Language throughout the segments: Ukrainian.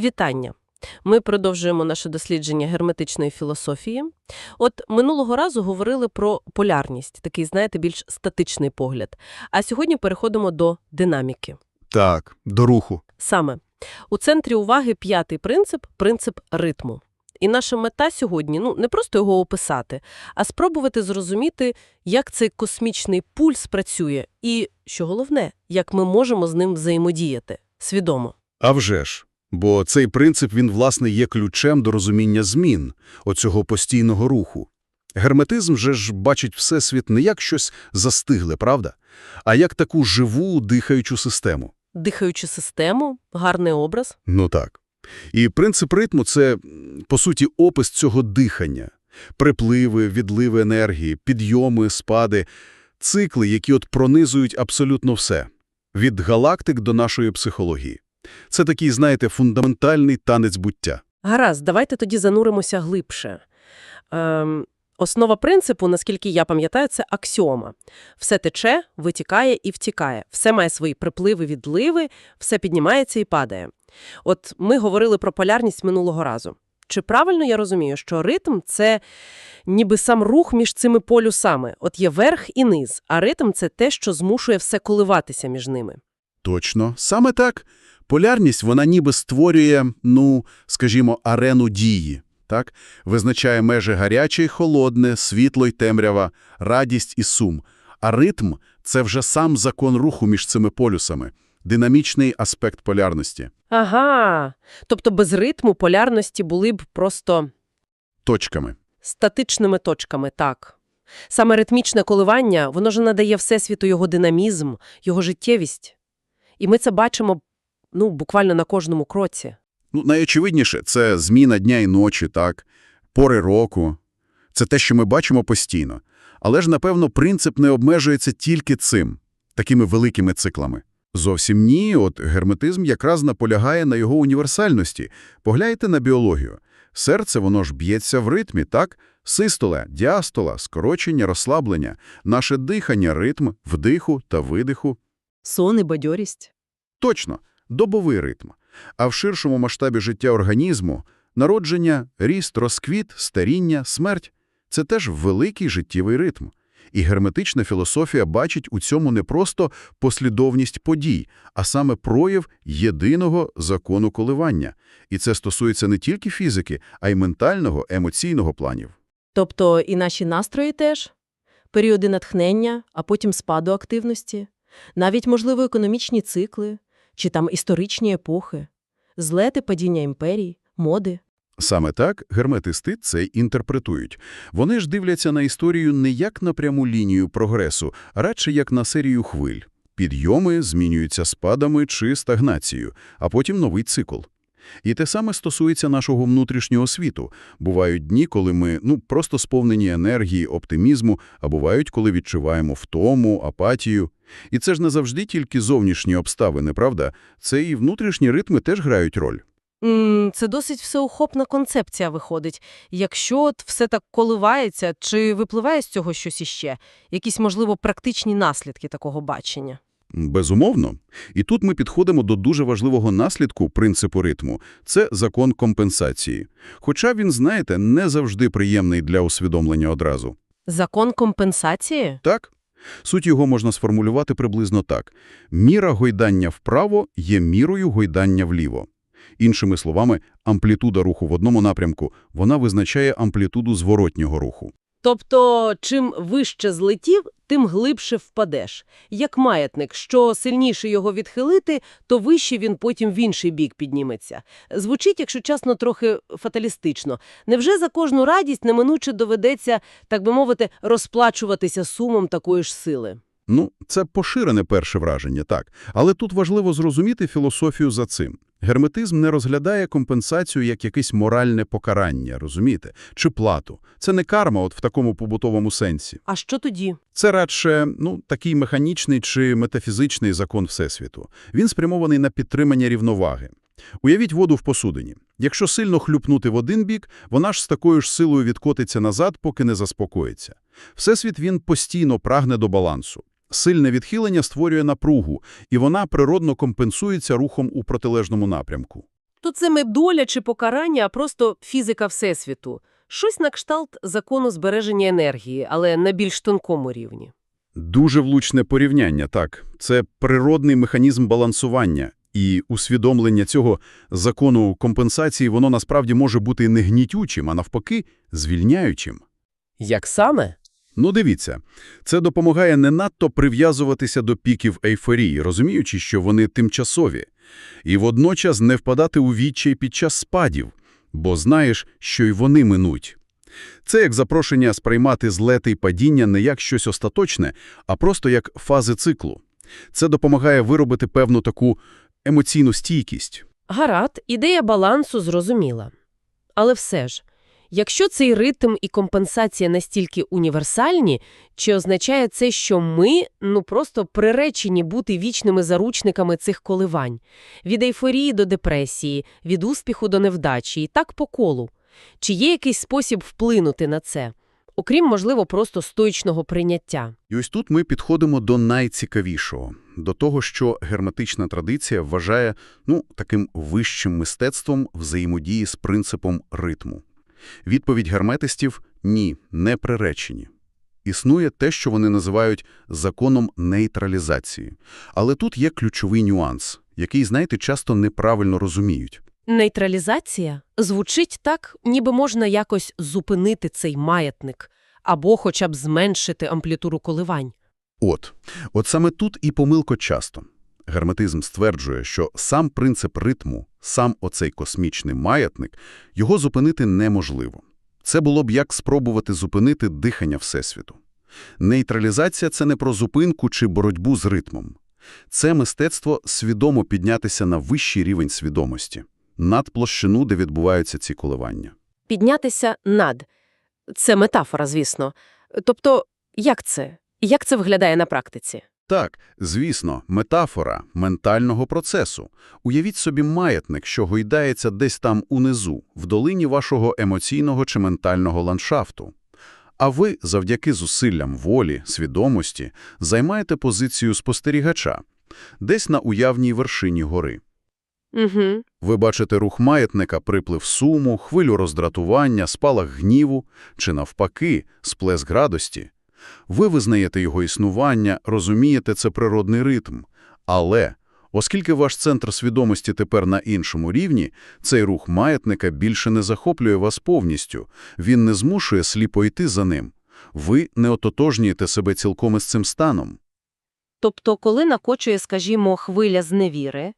Вітання! Ми продовжуємо наше дослідження герметичної філософії. От минулого разу говорили про полярність, такий, знаєте, більш статичний погляд. А сьогодні переходимо до динаміки. Так, до руху. Саме у центрі уваги п'ятий принцип – принцип ритму. І наша мета сьогодні ну не просто його описати, а спробувати зрозуміти, як цей космічний пульс працює, і, що головне, як ми можемо з ним взаємодіяти свідомо. А вже ж. Бо цей принцип, він, власне, є ключем до розуміння змін, оцього постійного руху. Герметизм же ж бачить Всесвіт не як щось застигле, правда? А як таку живу, дихаючу систему. Дихаючу систему, гарний образ. Ну так. І принцип ритму – це, по суті, опис цього дихання. Припливи, відливи енергії, підйоми, спади, цикли, які от пронизують абсолютно все. Від галактик до нашої психології. Це такий, знаєте, фундаментальний танець буття. Гаразд, давайте тоді зануримося глибше. Ем, основа принципу, наскільки я пам'ятаю, це аксіома. Все тече, витікає і втікає. Все має свої припливи, відливи, все піднімається і падає. От ми говорили про полярність минулого разу. Чи правильно я розумію, що ритм – це ніби сам рух між цими полюсами? От є верх і низ, а ритм – це те, що змушує все коливатися між ними. Точно. Саме так. Полярність, вона ніби створює, ну, скажімо, арену дії. Так? Визначає межі гаряче й холодне, світло й темрява, радість і сум. А ритм – це вже сам закон руху між цими полюсами, динамічний аспект полярності. Ага, тобто без ритму полярності були б просто Точками. статичними точками, так. Саме ритмічне коливання, воно ж надає Всесвіту його динамізм, його життєвість. І ми це бачимо, ну, буквально на кожному кроці. Ну, найочевидніше – це зміна дня і ночі, так? Пори року. Це те, що ми бачимо постійно. Але ж, напевно, принцип не обмежується тільки цим, такими великими циклами. Зовсім ні, от герметизм якраз наполягає на його універсальності. Погляньте на біологію. Серце, воно ж б'ється в ритмі, так? Систола, діастола, скорочення, розслаблення, наше дихання, ритм, вдиху та видиху. Сон і бадьорість. Точно, добовий ритм. А в ширшому масштабі життя організму – народження, ріст, розквіт, старіння, смерть – це теж великий життєвий ритм. І герметична філософія бачить у цьому не просто послідовність подій, а саме прояв єдиного закону коливання. І це стосується не тільки фізики, а й ментального, емоційного планів. Тобто і наші настрої теж? Періоди натхнення, а потім спаду активності? Навіть, можливо, економічні цикли? Чи там історичні епохи? Злети падіння імперій, моди? Саме так герметисти це інтерпретують. Вони ж дивляться на історію не як на пряму лінію прогресу, а радше як на серію хвиль. Підйоми змінюються спадами чи стагнацією, а потім новий цикл. І те саме стосується нашого внутрішнього світу. Бувають дні, коли ми ну, просто сповнені енергії, оптимізму, а бувають, коли відчуваємо втому, апатію. І це ж не завжди тільки зовнішні обставини, правда? Це і внутрішні ритми теж грають роль. Це досить всеохопна концепція виходить. Якщо от все так коливається, чи випливає з цього щось іще? Якісь, можливо, практичні наслідки такого бачення? Безумовно. І тут ми підходимо до дуже важливого наслідку принципу ритму – це закон компенсації. Хоча він, знаєте, не завжди приємний для усвідомлення одразу. Закон компенсації? Так? Суть його можна сформулювати приблизно так. Міра гойдання вправо є мірою гойдання вліво. Іншими словами, амплітуда руху в одному напрямку, вона визначає амплітуду зворотнього руху. Тобто, чим вище злетів, тим глибше впадеш. Як маятник, що сильніше його відхилити, то вище він потім в інший бік підніметься. Звучить, якщо чесно, трохи фаталістично. Невже за кожну радість неминуче доведеться, так би мовити, розплачуватися сумом такої ж сили? Ну, це поширене перше враження, так. Але тут важливо зрозуміти філософію за цим. Герметизм не розглядає компенсацію як якесь моральне покарання, розумієте? Чи плату. Це не карма от в такому побутовому сенсі. А що тоді? Це радше ну, такий механічний чи метафізичний закон Всесвіту. Він спрямований на підтримання рівноваги. Уявіть воду в посудині. Якщо сильно хлюпнути в один бік, вона ж з такою ж силою відкотиться назад, поки не заспокоїться. Всесвіт він постійно прагне до балансу. Сильне відхилення створює напругу, і вона природно компенсується рухом у протилежному напрямку. То це не доля чи покарання, а просто фізика Всесвіту. Щось на кшталт закону збереження енергії, але на більш тонкому рівні. Дуже влучне порівняння, так. Це природний механізм балансування. І усвідомлення цього закону компенсації, воно насправді може бути не гнітючим, а навпаки, звільняючим. Як саме? Ну, дивіться, це допомагає не надто прив'язуватися до піків ейфорії, розуміючи, що вони тимчасові, і водночас не впадати у відчай під час спадів, бо знаєш, що й вони минуть. Це як запрошення сприймати злети й падіння не як щось остаточне, а просто як фази циклу. Це допомагає виробити певну таку емоційну стійкість. Гаразд, ідея балансу зрозуміла. Але все ж, якщо цей ритм і компенсація настільки універсальні, чи означає це, що ми, ну просто приречені бути вічними заручниками цих коливань? Від ейфорії до депресії, від успіху до невдачі і так по колу. Чи є якийсь спосіб вплинути на це? Окрім, можливо, просто стоїчного прийняття. І ось тут ми підходимо до найцікавішого, до того, що герметична традиція вважає, ну, таким вищим мистецтвом взаємодії з принципом ритму. Відповідь герметистів – ні, не приречені. Існує те, що вони називають законом нейтралізації. Але тут є ключовий нюанс, який, знаєте, часто неправильно розуміють. Нейтралізація звучить так, ніби можна якось зупинити цей маятник або хоча б зменшити амплітуру коливань. От. От саме тут і помилко часто. Герметизм стверджує, що сам принцип ритму, сам оцей космічний маятник, його зупинити неможливо. Це було б як спробувати зупинити дихання Всесвіту. Нейтралізація – це не про зупинку чи боротьбу з ритмом. Це мистецтво свідомо піднятися на вищий рівень свідомості, над площину, де відбуваються ці коливання. Піднятися над. Це метафора, звісно. Тобто, як це? Як це виглядає на практиці? Так, звісно, метафора ментального процесу. Уявіть собі маятник, що гойдається десь там унизу, в долині вашого емоційного чи ментального ландшафту. А ви, завдяки зусиллям волі, свідомості, займаєте позицію спостерігача, десь на уявній вершині гори. Угу. Ви бачите рух маятника, приплив суму, хвилю роздратування, спалах гніву чи, навпаки, сплеск радості. Ви визнаєте його існування, розумієте це природний ритм. Але, оскільки ваш центр свідомості тепер на іншому рівні, цей рух маятника більше не захоплює вас повністю, він не змушує сліпо йти за ним. Ви не ототожнюєте себе цілком із цим станом. Тобто, коли накочує, скажімо, хвиля зневіри,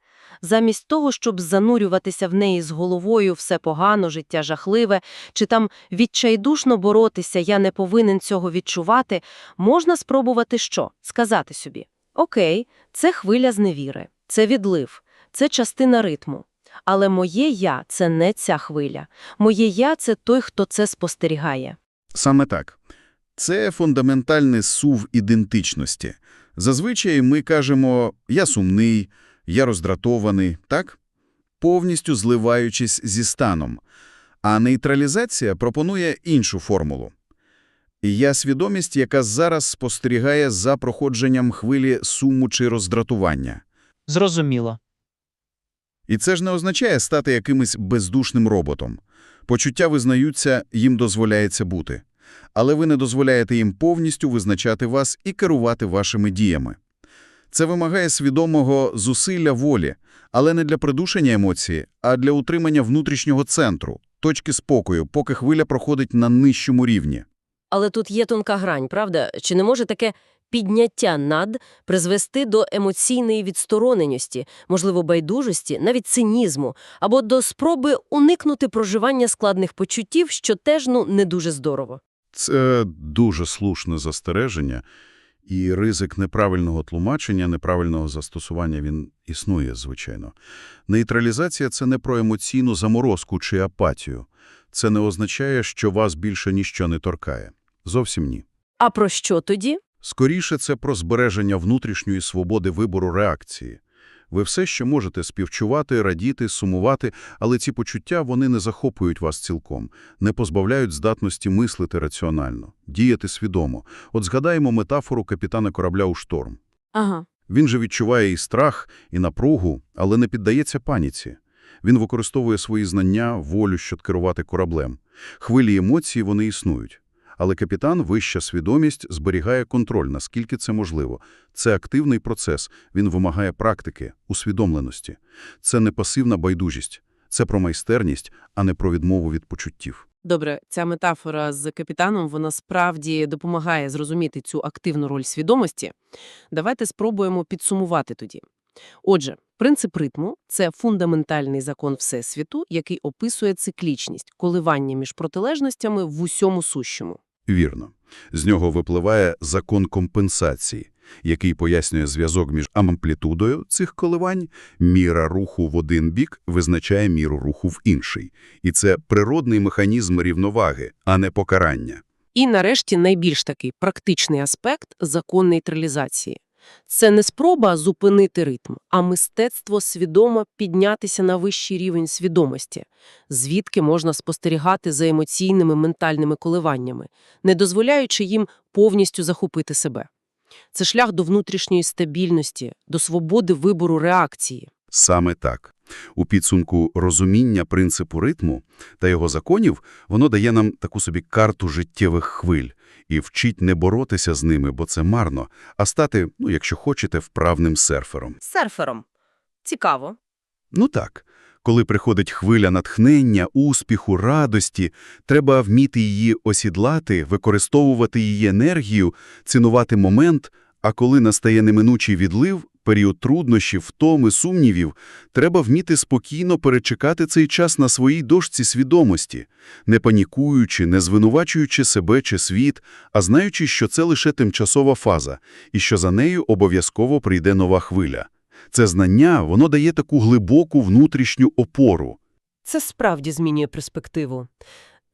замість того, щоб занурюватися в неї з головою «все погано, життя жахливе», чи там відчайдушно боротися «я не повинен цього відчувати», можна спробувати що? Сказати собі «Окей, це хвиля зневіри, це відлив, це частина ритму». Але моє «я» – це не ця хвиля. Моє «я» – це той, хто це спостерігає. Саме так. Це фундаментальний сув ідентичності. Зазвичай ми кажемо «я сумний», «я роздратований», так? Повністю зливаючись зі станом. А нейтралізація пропонує іншу формулу. «Я свідомість, яка зараз спостерігає за проходженням хвилі суму чи роздратування». Зрозуміло. І це ж не означає стати якимось бездушним роботом. Почуття визнаються, їм дозволяється бути. Але ви не дозволяєте їм повністю визначати вас і керувати вашими діями. Це вимагає свідомого зусилля волі, але не для придушення емоції, а для утримання внутрішнього центру, точки спокою, поки хвиля проходить на нижчому рівні. Але тут є тонка грань, правда? Чи не може таке підняття над призвести до емоційної відстороненості, можливо, байдужості, навіть цинізму, або до спроби уникнути проживання складних почуттів, що теж, ну, не дуже здорово? Це дуже слушне застереження, і ризик неправильного тлумачення, неправильного застосування він існує, звичайно. Нейтралізація – це не про емоційну заморозку чи апатію. Це не означає, що вас більше ніщо не торкає. Зовсім ні. А про що тоді? Скоріше, це про збереження внутрішньої свободи вибору реакції. Ви все ще можете співчувати, радіти, сумувати, але ці почуття вони не захоплюють вас цілком, не позбавляють здатності мислити раціонально, діяти свідомо. От згадаємо метафору капітана корабля у шторм. Ага. Він же відчуває і страх, і напругу, але не піддається паніці. Він використовує свої знання, волю, щоб керувати кораблем. Хвилі емоцій вони існують. Але капітан, вища свідомість, зберігає контроль, наскільки це можливо. Це активний процес, він вимагає практики, усвідомленості. Це не пасивна байдужість, це про майстерність, а не про відмову від почуттів. Добре, ця метафора з капітаном, вона справді допомагає зрозуміти цю активну роль свідомості. Давайте спробуємо підсумувати тоді. Отже, принцип ритму – це фундаментальний закон Всесвіту, який описує циклічність, коливання між протилежностями в усьому сущому. Вірно. З нього випливає закон компенсації, який пояснює зв'язок між амплітудою цих коливань, міра руху в один бік визначає міру руху в інший. І це природний механізм рівноваги, а не покарання. І нарешті найбільш такий практичний аспект – закон нейтралізації. Це не спроба зупинити ритм, а мистецтво свідомо піднятися на вищий рівень свідомості, звідки можна спостерігати за емоційними ментальними коливаннями, не дозволяючи їм повністю захопити себе. Це шлях до внутрішньої стабільності, до свободи вибору реакції. Саме так. У підсумку розуміння принципу ритму та його законів воно дає нам таку собі карту життєвих хвиль і вчить не боротися з ними, бо це марно, а стати, ну, якщо хочете, вправним серфером. Серфером. Цікаво. Ну так, коли приходить хвиля натхнення, успіху, радості, треба вміти її осідлати, використовувати її енергію, цінувати момент, а коли настає неминучий відлив, період труднощів, втоми, сумнівів, треба вміти спокійно перечекати цей час на своїй дошці свідомості, не панікуючи, не звинувачуючи себе чи світ, а знаючи, що це лише тимчасова фаза і що за нею обов'язково прийде нова хвиля. Це знання, воно дає таку глибоку внутрішню опору. Це справді змінює перспективу.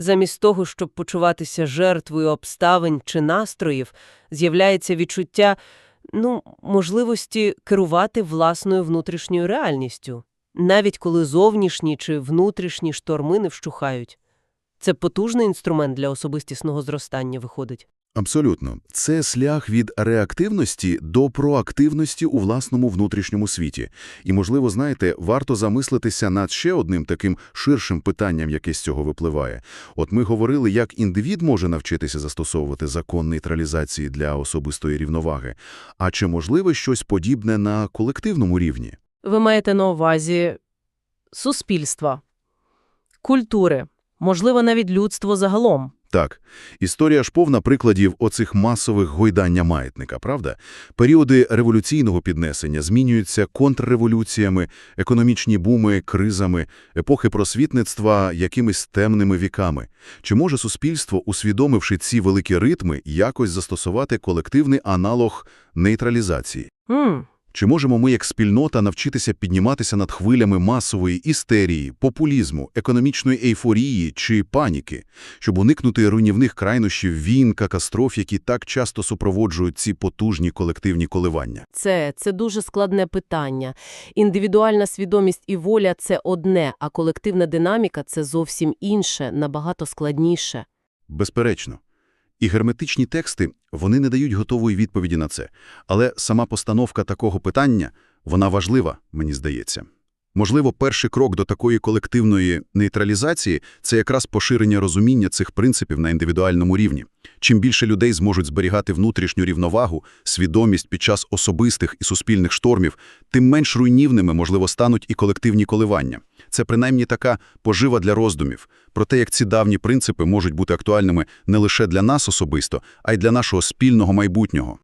Замість того, щоб почуватися жертвою обставин чи настроїв, з'являється відчуття, ну, можливості керувати власною внутрішньою реальністю, навіть коли зовнішні чи внутрішні шторми не вщухають. Це потужний інструмент для особистісного зростання виходить. Абсолютно. Це шлях від реактивності до проактивності у власному внутрішньому світі. І, можливо, знаєте, варто замислитися над ще одним таким ширшим питанням, яке з цього випливає. От ми говорили, як індивід може навчитися застосовувати закон нейтралізації для особистої рівноваги. А чи можливе щось подібне на колективному рівні? Ви маєте на увазі суспільства, культури, можливо, навіть людство загалом. Так, історія ж повна прикладів оцих масових гойдання маятника, правда? Періоди революційного піднесення змінюються контрреволюціями, економічні буми, кризами, епохи просвітництва якимись темними віками. Чи може суспільство, усвідомивши ці великі ритми, якось застосувати колективний аналог нейтралізації? М, Чи можемо ми, як спільнота, навчитися підніматися над хвилями масової істерії, популізму, економічної ейфорії чи паніки, щоб уникнути руйнівних крайнощів війн, катастроф, які так часто супроводжують ці потужні колективні коливання? Це, це дуже складне питання. Індивідуальна свідомість і воля – це одне, а колективна динаміка – це зовсім інше, набагато складніше. Безперечно. І герметичні тексти, вони не дають готової відповіді на це. Але сама постановка такого питання, вона важлива, мені здається. Можливо, перший крок до такої колективної нейтралізації – це якраз поширення розуміння цих принципів на індивідуальному рівні. Чим більше людей зможуть зберігати внутрішню рівновагу, свідомість під час особистих і суспільних штормів, тим менш руйнівними, можливо, стануть і колективні коливання. Це принаймні така пожива для роздумів про те, як ці давні принципи можуть бути актуальними не лише для нас особисто, а й для нашого спільного майбутнього.